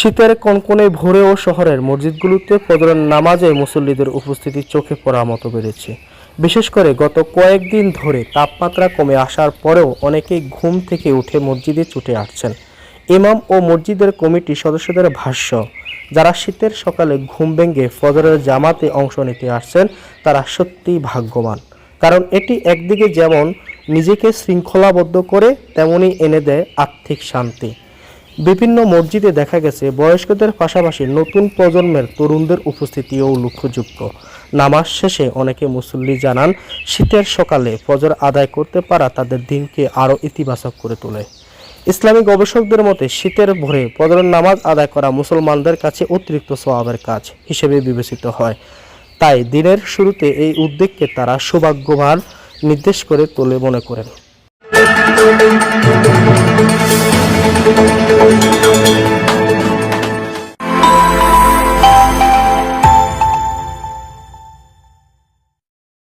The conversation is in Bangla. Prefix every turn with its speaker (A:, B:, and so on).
A: শীতের কনকনে ভোরে ও শহরের মসজিদগুলোতে ফজরের নামাজে মুসল্লিদের উপস্থিতি চোখে পড়ার মতো বেড়েছে। বিশেষ করে গত কয়েকদিন ধরে তাপমাত্রা কমে আসার পরেও অনেকেই ঘুম থেকে উঠে মসজিদে ছুটে আসছেন। ইমাম ও মসজিদের কমিটি সদস্যদের ভাষ্য, যারা শীতের সকালে ঘুম ভেঙে ফজরের জামাতে অংশ নিতে আসছেন, তারা সত্যিই ভাগ্যবান। কারণ এটি একদিকে যেমন নিজেকে শৃঙ্খলাবদ্ধ করে, তেমনি এনে দেয় আর্থিক শান্তি। বিভিন্ন মসজিদে দেখা গেছে বয়স্কদের পাশাপাশি নতুন প্রজন্মের তরুণদের উপস্থিতিও উল্লেখযোগ্য নামাজ শেষে অনেকে মুসল্লি জানান, শীতের সকালে ফজর আদায় করতে পারা তাদের দিনকে আরও ইতিবাচক করে তোলে। ইসলামী গবেষকদের মতে, শীতের ভোরে ফজরের নামাজ আদায় করা মুসলমানদের কাছে অতিরিক্ত সওয়াবের কাজ হিসেবে বিবেচিত হয়। তাই দিনের শুরুতে এই উদ্যোগকে তারা সৌভাগ্যবান নির্দেশ করে তোলে মনে করেন।